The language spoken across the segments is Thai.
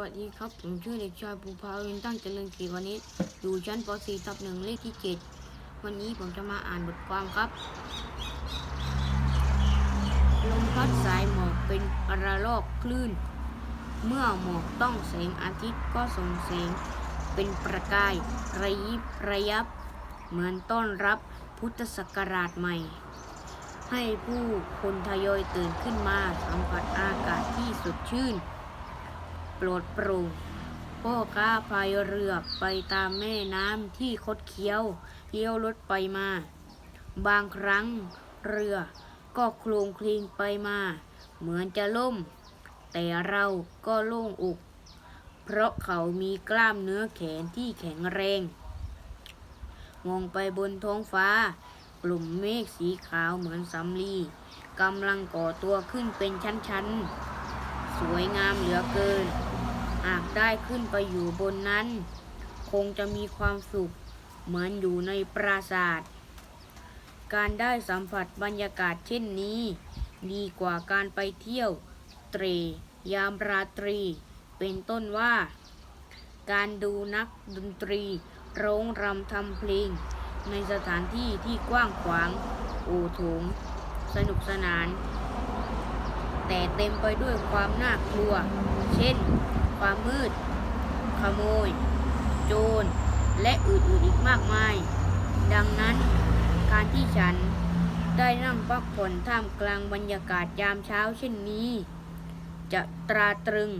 วัสดีครับ ผมชื่อเด็กชายภูภาวินตั้งเจริญศรีวณิชอยู่ชั้นป .4 ทับหนึ่งเลขที่7วันนี้ผมจะมาอ่านบทความครับ ลมพัดสายหมอกเป็นระลอกคลื่น เมื่อหมอกต้องแสงอาทิตย์ก็ส่งแสง เป็นประกายระยิบระยับ เหมือนต้อนรับพุทธศักราชใหม่ ให้ผู้คนทยอยตื่นขึ้นมาสัมผัสอากาศที่สดชื่น ปรดปร่งพ่อค้าพายเรือไปตามแม่น้ำที่คดเคี้ยวเลี้ยวรถไปมา บางครั้งเรือก็โคลงคลิงไปมา เหมือนจะล่ม แต่เราก็โล่งอก เพราะเขามีกล้ามเนื้อแขนที่แข็งแรง มองไปบนท้องฟ้า กลุ่มเมฆสีขาวเหมือนสำลีกำลังก่อตัวขึ้นเป็นชั้นๆ สวยงามเหลือเกิน หากได้ขึ้นไปอยู่บนนั้น คงจะมีความสุขเหมือนอยู่ในปราสาท การได้สัมผัสบรรยากาศเช่นนี้ ดีกว่าการไปเที่ยว เตรยามราตรี เป็นต้นว่า การดูนักดนตรีร้องรำทำเพลง ในสถานที่ที่กว้างขวาง โอโถง สนุกสนาน แต่เต็มไปด้วยความน่ากลัว เช่น ความมืด ขโมย โจร และอื่นๆอีกมากมาย ดังนั้น การที่ฉันได้นั่งพักผ่อนท่ามกลางบรรยากาศยามเช้าเช่นนี้ จะตราตรึง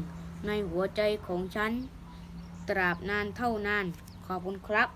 ในหัวใจของฉัน ตราบนานเท่านาน ขอบคุณครับ